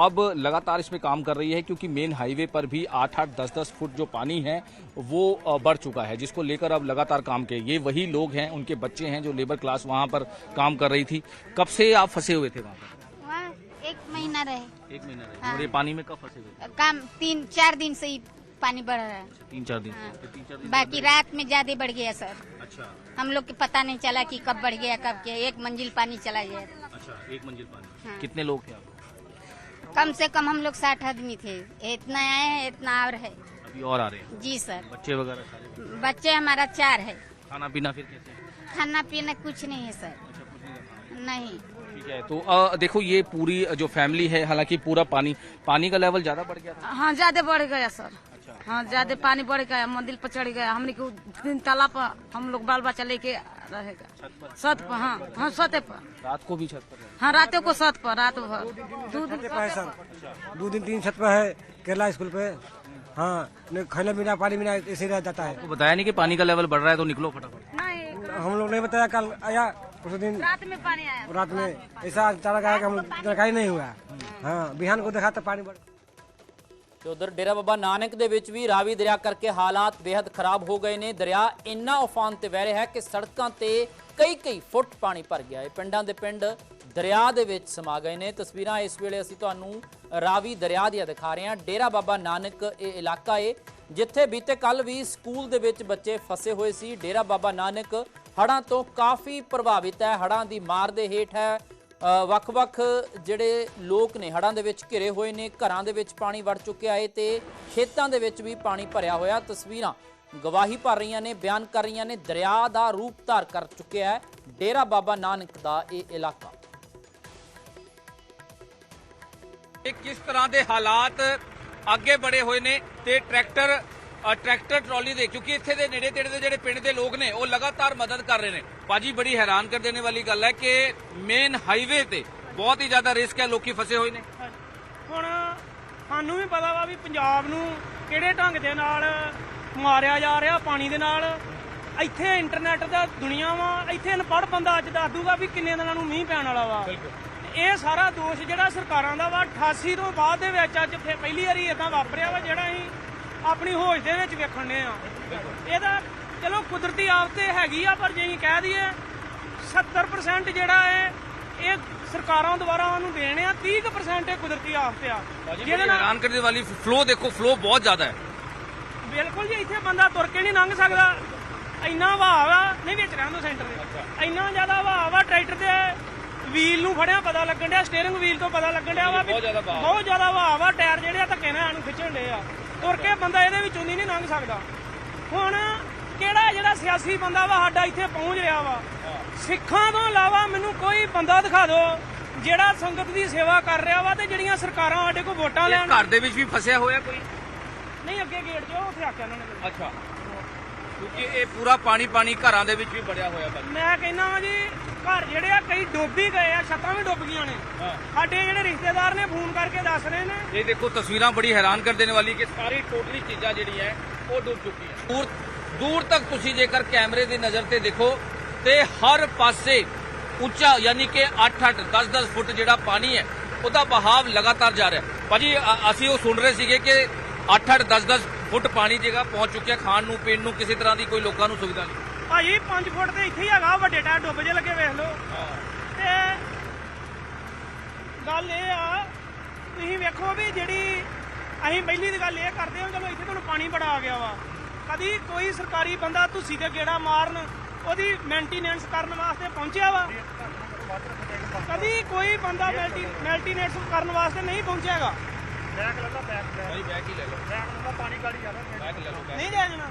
अब लगातार इसमें काम कर रही है क्योंकि मेन हाईवे पर भी आठ आठ दस दस फुट जो पानी है वो बढ़ चुका है जिसको लेकर अब लगातार काम किए ये वही लोग हैं उनके बच्चे हैं जो लेबर क्लास वहाँ पर काम कर रही थी। कब से आप फंसे हुए थे वहाँ पर? एक महीना रहे। एक महीना रहे। हाँ। और ये पानी में कब फंसे हुए काम तीन चार दिन से ही पानी बढ़ रहा है। तीन चार दिन। हाँ। तीन चार दिन बाकी रात में ज़्यादा बढ़ गया सर। अच्छा। हम लोग को पता नहीं चला कि कब बढ़ गया कब क्या एक मंजिल पानी चला गया। अच्छा एक मंजिल पानी। हाँ। कितने लोग थे आप? कम से कम हम लोग साठ आदमी थे। इतना आए हैं इतना और है। अभी और आ रहे हैं? जी सर। बच्चे वगैरह बच्चे हमारा चार है। खाना पीना फिर कैसे खाना पीना कुछ नहीं है सर। अच्छा नहीं ठीक है तो अ, देखो ये पूरी जो फैमिली है हालाँकि पूरा पानी पानी का लेवल ज़्यादा बढ़ गया था। हाँ ज़्यादा बढ़ गया सर। अच्छा हाँ ज़्यादा पानी बढ़ गया मंदिर पर चढ़ गया। हमने को तीन ताला पर हम लोग बाल बच्चा लेके रहेगा। छत पर हाँ हाँ छत पर। रात को भी छत पर हाँ? रातों को छत पर रात भर। दो दिन है दो दिन तीन छत पे है केरला स्कूल पे। हाँ नहीं खाने पीना पानी बिना ऐसे रह जाता है। बताया नहीं कि पानी का लेवल बढ़ रहा है तो निकलो फटाफट। हम लोग नहीं बताया कल आया उस दिन। रात में पानी आया। रात में ऐसा अचानक आया कि हम जानकारी नहीं हुआ। हाँ बिहान को देखा तो पानी बढ़ ਤੇ ਉਧਰ ਡੇਰਾ ਬਾਬਾ ਨਾਨਕ ਦੇ ਵਿੱਚ ਵੀ ਰਾਵੀ ਦਰਿਆ ਕਰਕੇ ਹਾਲਾਤ ਬੇहद ਖਰਾਬ ਹੋ ਗਏ ਨੇ। ਦਰਿਆ ਇੰਨਾ ਉਫਾਨ ਤੇ ਵਹਿ ਰਿਹਾ ਹੈ ਕਿ ਸੜਕਾਂ ਤੇ ਕਈ ਕਈ ਫੁੱਟ ਪਾਣੀ ਭਰ ਗਿਆ ਹੈ। ਪਿੰਡਾਂ ਦੇ ਪਿੰਡ ਦਰਿਆ ਦੇ ਵਿੱਚ ਸਮਾ ਗਏ ਨੇ। ਤਸਵੀਰਾਂ ਇਸ ਵੇਲੇ ਅਸੀਂ ਤੁਹਾਨੂੰ ਰਾਵੀ ਦਰਿਆ ਦੀਆਂ ਦਿਖਾ ਰਹੇ ਹਾਂ। ਡੇਰਾ ਬਾਬਾ ਨਾਨਕ ਇਹ ਇਲਾਕਾ ਏ, ਜਿੱਥੇ ਬੀਤੇ ਕੱਲ ਵੀ ਸਕੂਲ ਦੇ ਵਿੱਚ ਬੱਚੇ ਫਸੇ ਹੋਏ ਸੀ। ਡੇਰਾ ਬਾਬਾ ਨਾਨਕ ਹੜ੍ਹਾਂ ਤੋਂ ਕਾਫੀ ਪ੍ਰਭਾਵਿਤ ਹੈ। ਹੜ੍ਹਾਂ ਦੀ ਮਾਰ ਦੇ ਹੇਠ ਹੈ। ਵੱਖ-ਵੱਖ ਜਿਹੜੇ ਲੋਕ ਨੇ, ਹੜ੍ਹਾਂ ਦੇ ਵਿੱਚ ਘਿਰੇ ਹੋਏ ਨੇ, ਘਰਾਂ ਦੇ ਵਿੱਚ ਪਾਣੀ ਵੜ ਚੁੱਕਿਆ ਹੈ ਤੇ ਖੇਤਾਂ ਦੇ ਵਿੱਚ ਵੀ ਪਾਣੀ ਭਰਿਆ ਹੋਇਆ। ਤਸਵੀਰਾਂ ਗਵਾਹੀ ਭਰ ਰਹੀਆਂ ਨੇ, ਬਿਆਨ ਕਰ ਰਹੀਆਂ ਨੇ, ਦਰਿਆ ਦਾ ਰੂਪ ਧਾਰ ਕਰ ਚੁੱਕਿਆ ਹੈ। ਡੇਰਾ ਬਾਬਾ ਨਾਨਕ ਦਾ ਇਹ ਇਲਾਕਾ। ਇਹ ਕਿਸ ਤਰ੍ਹਾਂ ਦੇ ਹਾਲਾਤ ਅੱਗੇ ਬੜੇ ਹੋਏ ਨੇ ਤੇ ਟਰੈਕਟਰ ਟਰੈਕਟਰ ਟਰਾਲੀ ਦੇ ਕਿਉਂਕਿ ਇੱਥੇ ਦੇ ਨੇੜੇ ਤੇੜੇ ਦੇ ਜਿਹੜੇ ਪਿੰਡ ਦੇ ਲੋਕ ਨੇ ਉਹ ਲਗਾਤਾਰ ਮਦਦ ਕਰ ਰਹੇ ਨੇ। ਬਾਜੀ ਬੜੀ ਹੈਰਾਨ ਕਰ ਦੇਣੇ ਵਾਲੀ ਗੱਲ ਹੈ ਕਿ ਮੇਨ ਹਾਈਵੇ ਤੇ ਬਹੁਤ ਹੀ ਜ਼ਿਆਦਾ ਰਿਸਕ ਹੈ ਲੋਕੀ ਫਸੇ ਹੋਏ ਨੇ। ਹੁਣ ਸਾਨੂੰ ਵੀ ਪਤਾ ਵਾ ਵੀ ਪੰਜਾਬ ਨੂੰ ਕਿਹੜੇ ਢੰਗ ਦੇ ਨਾਲ ਮਾਰਿਆ ਜਾ ਰਿਹਾ ਪਾਣੀ ਦੇ ਨਾਲ। ਇੱਥੇ ਇੰਟਰਨੈਟ ਦਾ ਦੁਨੀਆ ਵਾ ਇੱਥੇ ਅਨਪੜ੍ਹ ਬੰਦਾ ਅੱਜ ਦੱਸ ਦੂਗਾ ਵੀ ਕਿੰਨੇ ਦਿਨਾਂ ਨੂੰ ਮੀਂਹ ਪੈਣ ਵਾਲਾ ਵਾ। ਇਹ ਸਾਰਾ ਦੋਸ਼ ਜਿਹੜਾ ਸਰਕਾਰਾਂ ਦਾ ਵਾ 88 ਤੋਂ ਬਾਅਦ ਦੇ ਵਿੱਚ ਅੱਜ ਪਹਿਲੀ ਵਾਰੀ ਇਦਾਂ ਵਾਪਰਿਆ ਵਾ ਜਿਹੜਾ ਅਸੀਂ ਆਪਣੀ ਹੋਸ਼ ਦੇ ਵਿੱਚ ਵੇਖਣ ਨੇ ਆ। ਇਹਦਾ ਚਲੋ ਕੁਦਰਤੀ ਆਫ਼ਤੇ ਹੈਗੀ ਆ ਪਰ ਜੇ ਕਹਿ ਦਈਏ 70% ਜਿਹੜਾ ਹੈ ਇਹ ਸਰਕਾਰਾਂ ਦੁਆਰਾ ਉਹਨੂੰ ਦੇਣੇ ਆ 30% ਇਹ ਕੁਦਰਤੀ ਆਫਤ ਆ। ਜਿਹਦੇ ਨਾਲ ਹੈਰਾਨ ਕਰਨ ਵਾਲੀ ਫਲੋ ਦੇਖੋ ਫਲੋ ਬਹੁਤ ਜ਼ਿਆਦਾ ਹੈ। ਬਿਲਕੁਲ ਜੀ ਇੱਥੇ ਬੰਦਾ ਤੁਰ ਕੇ ਨਹੀਂ ਲੰਘ ਸਕਦਾ। ਇੰਨਾ ਵਹਾਅ ਆ ਨਹੀਂ ਵਿੱਚ ਰਹਿਣ ਦੋ ਸੈਂਟਰ ਦੇ। ਇੰਨਾ ਜ਼ਿਆਦਾ ਵਹਾਅ ਆ ਟਰੈਕਟਰ ਤੇ ਵੀਲ ਨੂੰ ਫੜਿਆ ਪਤਾ ਲੱਗਣ ਡਿਆ ਸਟੀering ਵੀਲ ਤੋਂ ਪਤਾ ਲੱਗਣ ਡਿਆ ਵਾ ਬਹੁਤ ਜ਼ਿਆਦਾ ਵਹਾਅ ਆ ਟਾਇਰ ਜਿਹੜੇ ਆ ਧੱਕੇ ਨਾਲ ਇਹਨੂੰ ਖਿੱਚਣ ਡੇ ਆ। ਤੁਰ ਕੇ ਬੰਦਾ ਇਹਦੇ ਵਿੱਚੋਂ ਦੀ ਨਹੀਂ ਲੰਘ ਸਕਦਾ। ਹੁਣ ਕਿਹੜਾ ਜਿਹੜਾ ਸਿਆਸੀ ਬੰਦਾ ਵਾ ਸਾਡਾ ਇੱਥੇ ਪਹੁੰਚ ਰਿਹਾ ਵਾ। ਸਿੱਖਾਂ ਤੋਂ ਇਲਾਵਾ ਮੈਨੂੰ ਕੋਈ ਬੰਦਾ ਦਿਖਾ ਦਿਓ ਜਿਹੜਾ ਸੰਗਤ ਦੀ ਸੇਵਾ ਕਰ ਰਿਹਾ ਵਾ ਤੇ ਜਿਹੜੀਆਂ ਸਰਕਾਰਾਂ ਸਾਡੇ ਕੋਲ ਵੋਟਾਂ ਲੈਣ। ਘਰ ਦੇ ਵਿੱਚ ਵੀ ਫਸਿਆ ਹੋਇਆ ਕੋਈ? ਨਹੀਂ ਅੱਗੇ ਗੇਟ ਜੋ ਉੱਥੇ ਆਖਿਆ ਉਹਨਾਂ ਨੇ। ਅੱਛਾ। ਕਿਉਂਕਿ ਇਹ ਪੂਰਾ ਪਾਣੀ ਪਾਣੀ ਘਰਾਂ ਦੇ ਵਿੱਚ ਵੀ ਵੜਿਆ ਹੋਇਆ ਭਾਜੀ ਮੈਂ ਕਹਿੰਦਾ ਵਾਂ ਜੀ ਘਰ ਜਿਹੜੇ ਆ ਕਈ ਡੁੱਬ ਹੀ ਗਏ ਆ ਛੱਤਾਂ ਵੀ ਡੁੱਬ ਗਈਆਂ ਨੇ। ਸਾਡੇ ਜਿਹੜੇ ਰਿਸ਼ਤੇਦਾਰ ਨੇ ਫੋਨ ਕਰਕੇ ਦੱਸ ਰਹੇ ਨੇ। ਇਹ ਦੇਖੋ ਤਸਵੀਰਾਂ ਬੜੀ ਹੈਰਾਨ ਕਰ ਦੇਣ ਵਾਲੀ ਕਿ ਸਾਰੀ ਟੋਟਲੀ ਚੀਜ਼ਾਂ ਜਿਹੜੀਆਂ ਹੈ, ਉਹ ਡੁੱਬ ਚੁੱਕੀਆਂ। ਦੂਰ ਦੂਰ ਤੱਕ ਤੁਸੀਂ ਜੇਕਰ ਕੈਮਰੇ ਦੀ ਨਜ਼ਰ ਤੇ ਦੇਖੋ ਤੇ ਹਰ ਪਾਸੇ ਉੱਚਾ ਯਾਨੀ ਕਿ 8-8 10-10 ਫੁੱਟ ਜਿਹੜਾ ਪਾਣੀ ਹੈ ਉਹਦਾ ਬਹਾਵ ਲਗਾਤਾਰ ਜਾ ਰਿਹਾ। ਭਾਜੀ ਅਸੀਂ ਉਹ ਸੁਣ ਰਹੇ ਸੀਗੇ ਕਿ 8-8 10-10 ਫੁੱਟ ਪਾਣੀ ਜਗ੍ਹਾ ਪਹੁੰਚ ਚੁੱਕਿਆ ਖਾਣ ਨੂੰ ਪੀਣ ਨੂੰ ਕਿਸੇ ਤਰ੍ਹਾਂ ਦੀ ਕੋਈ ਲੋਕਾਂ ਨੂੰ ਸੁਵਿਧਾ ਨਹੀਂ। ਭਾਜੀ 5 ਫੁੱਟ ਤੇ ਇੱਥੇ ਹੀ ਹੈਗਾ ਵੱਡੇ ਟਾਇਰ ਡੁੱਬ ਜੇ ਲੱਗੇ ਵੇਖ ਲਓ। ਤੇ ਗੱਲ ਇਹ ਆ ਤੁਸੀਂ ਵੇਖੋ ਵੀ ਜਿਹੜੀ ਅਸੀਂ ਪਹਿਲੀ ਦੀ ਗੱਲ ਇਹ ਕਰਦੇ ਹਾਂ ਚਲੋ ਇੱਥੇ ਤੁਹਾਨੂੰ ਪਾਣੀ ਬੜਾ ਆ ਗਿਆ ਵਾ। ਕਦੀ ਕੋਈ ਸਰਕਾਰੀ ਬੰਦਾ ਤੁਸੀਂ ਤੇ ਗੇੜਾ ਮਾਰਨ ਉਹਦੀ ਮੇਨਟੇਨੈਂਸ ਕਰਨ ਵਾਸਤੇ ਪਹੁੰਚਿਆ ਵਾ? ਕਦੀ ਕੋਈ ਬੰਦਾ ਮੇਨਟੇਨੈਂਸ ਕਰਨ ਵਾਸਤੇ ਨਹੀਂ ਪਹੁੰਚਿਆਗਾ? ਬੈਕ ਲੈ ਲਓ ਬੈਕ ਭਾਈ ਬੈਕ ਹੀ ਲੈ ਲਓ। ਬੈਕ ਦਾ ਪਾਣੀ ਗਾੜੀ ਜ਼ਿਆਦਾ ਬੈਕ ਲੈ ਲਓ ਨਹੀਂ ਲੈ ਜਾਣਾ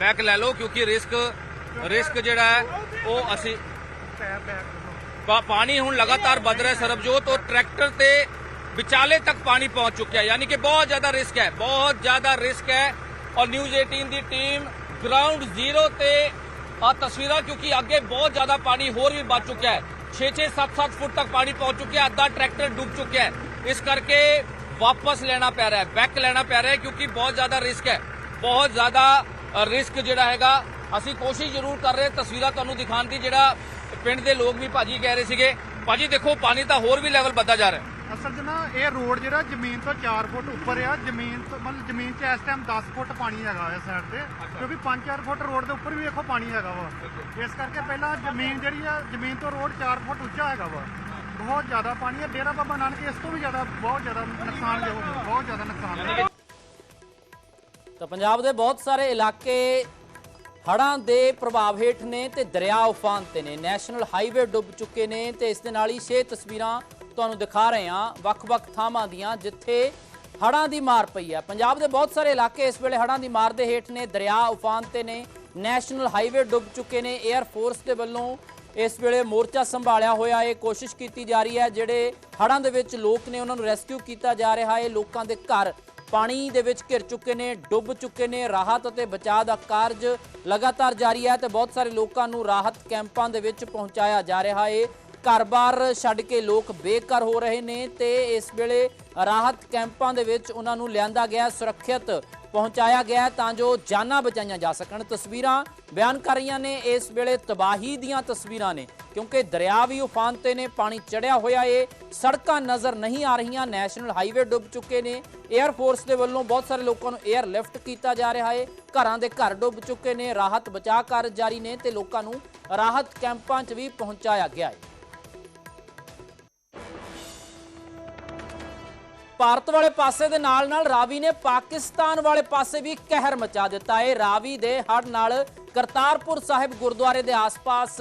ਬੈਕ ਲੈ ਲਓ। ਕਿਉਂਕਿ ਰਿਸਕ ਰਿਸਕ ਜਿਹੜਾ ਹੈ ਉਹ ਅਸੀਂ ਪਾਣੀ ਹੁਣ ਲਗਾਤਾਰ ਵੱਧ ਰਿਹਾ ਸਰਬਜੋਤ ਔਰ ਟਰੈਕਟਰ ਤੇ ਵਿਚਾਲੇ ਤੱਕ ਪਾਣੀ ਪਹੁੰਚ ਚੁੱਕਿਆ ਯਾਨੀ ਕਿ ਬਹੁਤ ਜ਼ਿਆਦਾ ਰਿਸਕ ਹੈ ਬਹੁਤ ਜ਼ਿਆਦਾ ਰਿਸਕ ਹੈ। ਔਰ ਨਿਊਜ਼ 18 ਦੀ ਟੀਮ ਗਰਾਊਂਡ ਜ਼ੀਰੋ ਤੇ ਆ ਤਸਵੀਰਾਂ ਕਿਉਂਕਿ ਅੱਗੇ ਬਹੁਤ ਜ਼ਿਆਦਾ ਪਾਣੀ ਹੋਰ ਵੀ ਵੱਧ ਚੁੱਕਿਆ ਹੈ। 6-6 7-7 ਫੁੱਟ ਤੱਕ ਪਾਣੀ ਪਹੁੰਚ ਚੁੱਕਿਆ ਅੱਧਾ ਟਰੈਕਟਰ ਡੁੱਬ ਚੁੱਕਿਆ ਹੈ। ਇਸ ਕਰਕੇ ਵਾਪਸ ਲੈਣਾ ਪੈ ਰਿਹਾ ਹੈ ਬੈਕ ਲੈਣਾ ਪੈ ਰਿਹਾ ਹੈ ਕਿਉਂਕਿ ਬਹੁਤ ਜ਼ਿਆਦਾ ਰਿਸਕ ਹੈ। ਬਹੁਤ ਜ਼ਿਆਦਾ ਰਿਸਕ ਜਿਹੜਾ ਹੈਗਾ ਅਸੀਂ ਕੋਸ਼ਿਸ਼ ਜ਼ਰੂਰ ਕਰ ਰਹੇ ਤਸਵੀਰਾਂ ਤੁਹਾਨੂੰ ਦਿਖਾਉਣ ਦੀ ਜਿਹੜਾ ਪਿੰਡ ਦੇ ਲੋਕ ਵੀ ਭਾਜੀ ਕਹਿ ਰਹੇ ਸੀਗੇ। ਭਾਜੀ ਦੇਖੋ ਪਾਣੀ ਤਾਂ ਹੋਰ ਵੀ ਲੈਵਲ ਵੱਧਦਾ ਜਾ ਰਿਹਾ ਅਸਲ 'ਚ ਨਾ ਇਹ ਰੋਡ ਜਿਹੜਾ ਜ਼ਮੀਨ ਤੋਂ 4 ਫੁੱਟ ਉੱਪਰ ਆ ਜ਼ਮੀਨ ਤੋਂ ਮਤਲਬ ਜ਼ਮੀਨ 'ਚ ਇਸ ਟਾਈਮ 10 ਫੁੱਟ ਪਾਣੀ ਹੈਗਾ ਆ ਸਾਈਡ ਤੇ ਕਿਉਂਕਿ 5-4 ਫੁੱਟ ਰੋਡ ਦੇ ਉੱਪਰ ਵੀ ਵੇਖੋ ਪਾਣੀ ਹੈਗਾ ਵਾ। ਇਸ ਕਰਕੇ ਪਹਿਲਾਂ ਜ਼ਮੀਨ ਜਿਹੜੀ ਆ ਜ਼ਮੀਨ ਤੋਂ ਰੋਡ 4 ਫੁੱਟ ਉੱਚਾ ਹੈਗਾ ਵਾ। ਬਹੁਤ ਜ਼ਿਆਦਾ ਪਾਣੀ ਹੈ। ਡੇਰਾ ਬਾਬਾ ਨਾਨਕ, ਇਸ ਤੋਂ ਵੀ ਜ਼ਿਆਦਾ, ਬਹੁਤ ਜ਼ਿਆਦਾ ਨੁਕਸਾਨ ਜੋ ਬਹੁਤ ਜ਼ਿਆਦਾ ਨੁਕਸਾਨ ਹੈ ਤਾਂ ਪੰਜਾਬ ਦੇ ਬਹੁਤ ਸਾਰੇ ਇਲਾਕੇ ਹੜ੍ਹਾਂ ਦੇ ਪ੍ਰਭਾਵ ਹੇਠ ਨੇ ਤੇ ਦਰਿਆ ਉਫਾਨ ਤੇ ਨੇ। ਨੈਸ਼ਨਲ ਹਾਈਵੇ ਡੁੱਬ ਚੁੱਕੇ ਨੇ ਤੇ ਇਸ ਦੇ ਨਾਲ ਹੀ ਛੇ ਤਸਵੀਰਾਂ ਤੁਹਾਨੂੰ ਦਿਖਾ ਰਹੇ ਹਾਂ ਵੱਖ-ਵੱਖ ਥਾਵਾਂ ਦੀਆਂ, ਜਿੱਥੇ ਹੜ੍ਹਾਂ ਦੀ ਮਾਰ ਪਈ ਹੈ। ਪੰਜਾਬ ਦੇ ਬਹੁਤ ਸਾਰੇ ਇਲਾਕੇ ਇਸ ਵੇਲੇ ਹੜ੍ਹਾਂ ਦੀ ਮਾਰ ਦੇ ਹੇਠ ਨੇ, ਦਰਿਆ ਉਫਾਨ ਤੇ ਨੇ। ਨੈਸ਼ਨਲ ਹਾਈਵੇ ਡੁੱਬ ਚੁੱਕੇ ਨੇ। 에ਅਰ ਫੋਰਸ ਦੇ ਵੱਲੋਂ ਇਸ ਵੇਲੇ ਮੋਰਚਾ ਸੰਭਾਲਿਆ ਹੋਇਆ ਹੈ ਕੋਸ਼ਿਸ਼ ਕੀਤੀ ਜਾ ਰਹੀ ਹੈ, ਜਿਹੜੇ ਹੜ੍ਹਾਂ ਦੇ ਵਿੱਚ ਲੋਕ ਨੇ ਉਹਨਾਂ ਨੂੰ ਰੈਸਕਿਊ ਕੀਤਾ ਜਾ ਰਿਹਾ ਹੈ ਲੋਕਾਂ ਦੇ ਘਰ ਪਾਣੀ ਦੇ ਵਿੱਚ ਘਿਰ ਚੁੱਕੇ ਨੇ, ਡੁੱਬ ਚੁੱਕੇ ਨੇ, ਰਾਹਤ ਅਤੇ ਬਚਾਅ ਦਾ ਕਾਰਜ ਲਗਾਤਾਰ ਜਾਰੀ ਹੈ ਤੇ ਬਹੁਤ ਸਾਰੇ ਲੋਕਾਂ ਨੂੰ ਰਾਹਤ ਕੈਂਪਾਂ ਦੇ ਵਿੱਚ ਪਹੁੰਚਾਇਆ ਜਾ ਰਿਹਾ ਹੈ। ਘਰ-ਬਾਰ ਛੱਡ ਕੇ ਲੋਕ ਬੇਘਰ ਹੋ ਰਹੇ ਨੇ ਤੇ ਇਸ ਵੇਲੇ ਰਾਹਤ ਕੈਂਪਾਂ ਦੇ ਵਿੱਚ ਉਹਨਾਂ ਨੂੰ ਲਿਆਂਦਾ ਗਿਆ ਸੁਰੱਖਿਅਤ ਪਹੁੰਚਾਇਆ ਗਿਆ ਤਾਂ ਜੋ ਜਾਨਾਂ ਬਚਾਈਆਂ ਜਾ ਸਕਣ। ਤਸਵੀਰਾਂ ਬਿਆਨ ਕਰ ਰਹੀਆਂ ਨੇ, ਇਸ ਵੇਲੇ ਤਬਾਹੀ ਦੀਆਂ ਤਸਵੀਰਾਂ ਨੇ, ਕਿਉਂਕਿ ਦਰਿਆ ਵੀ ਉਫਾਨ ਤੇ ਨੇ, ਪਾਣੀ ਚੜਿਆ ਹੋਇਆ ਏ, ਸੜਕਾਂ ਨਜ਼ਰ ਨਹੀਂ ਆ ਰਹੀਆਂ, ਨੈਸ਼ਨਲ ਹਾਈਵੇ ਡੁੱਬ ਚੁੱਕੇ ਨੇ। 에ਅਰ ਫੋਰਸ ਦੇ ਵੱਲੋਂ ਬਹੁਤ ਸਾਰੇ ਲੋਕਾਂ ਨੂੰ 에ਅਰ ਲਿਫਟ ਕੀਤਾ ਜਾ ਰਿਹਾ ਏ, ਘਰਾਂ ਦੇ ਘਰ ਡੁੱਬ ਚੁੱਕੇ ਨੇ, ਰਾਹਤ ਬਚਾਅ ਕਾਰਜ ਜਾਰੀ ਨੇ ਤੇ ਲੋਕਾਂ ਨੂੰ ਰਾਹਤ ਕੈਂਪਾਂ 'ਚ ਵੀ ਪਹੁੰਚਾਇਆ ਗਿਆ ਏ। ਭਾਰਤ ਵਾਲੇ ਪਾਸੇ ਦੇ ਨਾਲ ਨਾਲ ਰਾਵੀ ਨੇ ਪਾਕਿਸਤਾਨ ਵਾਲੇ ਪਾਸੇ ਵੀ ਕਹਿਰ ਮਚਾ ਦਿੱਤਾ। ਹੈ ਰਾਵੀ ਦੇ ਹੜ ਨਾਲ ਕਰਤਾਰਪੁਰ ਸਾਹਿਬ ਗੁਰਦੁਆਰੇ ਦੇ ਆਸ-ਪਾਸ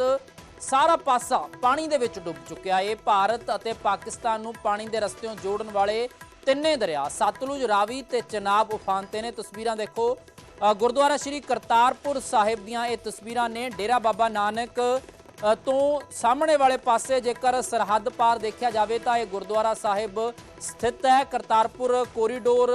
ਸਾਰਾ ਪਾਸਾ ਪਾਣੀ ਦੇ ਵਿੱਚ ਡੁੱਬ ਚੁੱਕਿਆ। ਹੈ ਭਾਰਤ ਅਤੇ ਪਾਕਿਸਤਾਨ ਨੂੰ ਪਾਣੀ ਦੇ ਰਸਤਿਓਂ ਜੋੜਨ ਵਾਲੇ ਤਿੰਨੇ ਦਰਿਆ, ਸਤਲੁਜ ਰਾਵੀ ਤੇ ਚਨਾਬ ਉਫਾਨ ਤੇ ਨੇ। ਤਸਵੀਰਾਂ ਦੇਖੋ। ਗੁਰਦੁਆਰਾ ਸ੍ਰੀ ਕਰਤਾਰਪੁਰ ਸਾਹਿਬ ਦੀਆਂ ਇਹ ਤਸਵੀਰਾਂ ਨੇ। ਡੇਰਾ ਬਾਬਾ ਨਾਨਕ ਤੋਂ ਸਾਹਮਣੇ ਵਾਲੇ ਪਾਸੇ ਜੇਕਰ ਸਰਹੱਦ ਪਾਰ ਦੇਖਿਆ ਜਾਵੇ ਤਾਂ ਇਹ ਗੁਰਦੁਆਰਾ ਸਾਹਿਬ ਸਥਿਤ ਹੈ। ਕਰਤਾਰਪੁਰ ਕੋਰੀਡੋਰ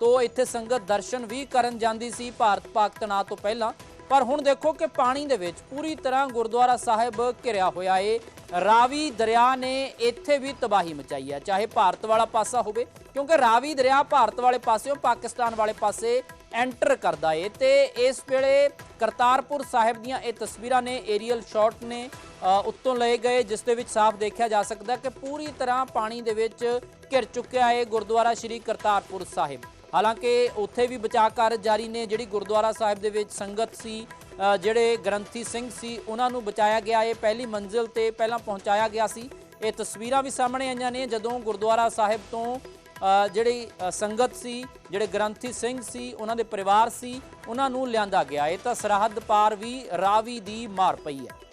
ਤੋਂ ਇੱਥੇ ਸੰਗਤ ਦਰਸ਼ਨ ਵੀ ਕਰਨ ਜਾਂਦੀ ਸੀ। ਭਾਰਤ ਪਾਕ ਤਣਾਅ ਤੋਂ ਪਹਿਲਾਂ ਪਰ ਹੁਣ ਦੇਖੋ ਕਿ ਪਾਣੀ ਦੇ ਵਿੱਚ ਪੂਰੀ ਤਰ੍ਹਾਂ ਗੁਰਦੁਆਰਾ ਸਾਹਿਬ ਘਿਰਿਆ ਹੋਇਆ ਏ। ਰਾਵੀ ਦਰਿਆ ਨੇ ਇੱਥੇ ਵੀ ਤਬਾਹੀ ਮਚਾਈ ਹੈ, ਚਾਹੇ ਭਾਰਤ ਵਾਲਾ ਪਾਸਾ ਹੋਵੇ, ਕਿਉਂਕਿ ਰਾਵੀ ਦਰਿਆ ਭਾਰਤ ਵਾਲੇ ਪਾਸਿਓਂ ਪਾਕਿਸਤਾਨ ਵਾਲੇ ਪਾਸੇ ਐਂਟਰ ਕਰਦਾ ਏ ਤੇ ਇਸ ਵੇਲੇ ਕਰਤਾਰਪੁਰ ਸਾਹਿਬ ਦੀਆਂ ਇਹ ਤਸਵੀਰਾਂ ਨੇ, ਏਰੀਅਲ ਸ਼ਾਟ ਨੇ ਉੱਤੋਂ ਲਏ ਗਏ, ਜਿਸ ਦੇ ਵਿੱਚ ਸਾਫ਼ ਦੇਖਿਆ ਜਾ ਸਕਦਾ ਕਿ ਪੂਰੀ ਤਰ੍ਹਾਂ ਪਾਣੀ ਦੇ ਵਿੱਚ ਘਿਰ ਚੁੱਕਿਆ ਏ ਗੁਰਦੁਆਰਾ ਸ਼੍ਰੀ ਕਰਤਾਰਪੁਰ ਸਾਹਿਬ। ਹਾਲਾਂਕਿ ਉੱਥੇ ਵੀ ਬਚਾਅ ਕਾਰਜ ਜਾਰੀ ਨੇ, ਜਿਹੜੀ ਗੁਰਦੁਆਰਾ ਸਾਹਿਬ ਦੇ ਵਿੱਚ ਸੰਗਤ ਸੀ ਜਿਹੜੇ ਗ੍ਰੰਥੀ ਸਿੰਘ ਸੀ, ਉਹਨਾਂ ਨੂੰ ਬਚਾਇਆ ਗਿਆ। ਇਹ ਪਹਿਲੀ ਮੰਜ਼ਿਲ ਤੇ ਪਹਿਲਾਂ ਪਹੁੰਚਾਇਆ ਗਿਆ ਸੀ। ਇਹ ਤਸਵੀਰਾਂ ਵੀ ਸਾਹਮਣੇ ਆਈਆਂ ਨੇ, ਜਦੋਂ ਗੁਰਦੁਆਰਾ ਸਾਹਿਬ ਤੋਂ ਜਿਹੜੀ ਸੰਗਤ ਸੀ, ਜਿਹੜੇ ਗ੍ਰੰਥੀ ਸਿੰਘ ਸੀ, ਉਹਨਾਂ ਦੇ ਪਰਿਵਾਰ ਸੀ, ਉਹਨਾਂ ਨੂੰ ਲਿਆਂਦਾ ਗਿਆ। ਇਹ ਤਾਂ ਸਰਹੱਦ ਪਾਰ ਵੀ ਰਾਵੀ ਦੀ ਮਾਰ ਪਈ ਹੈ।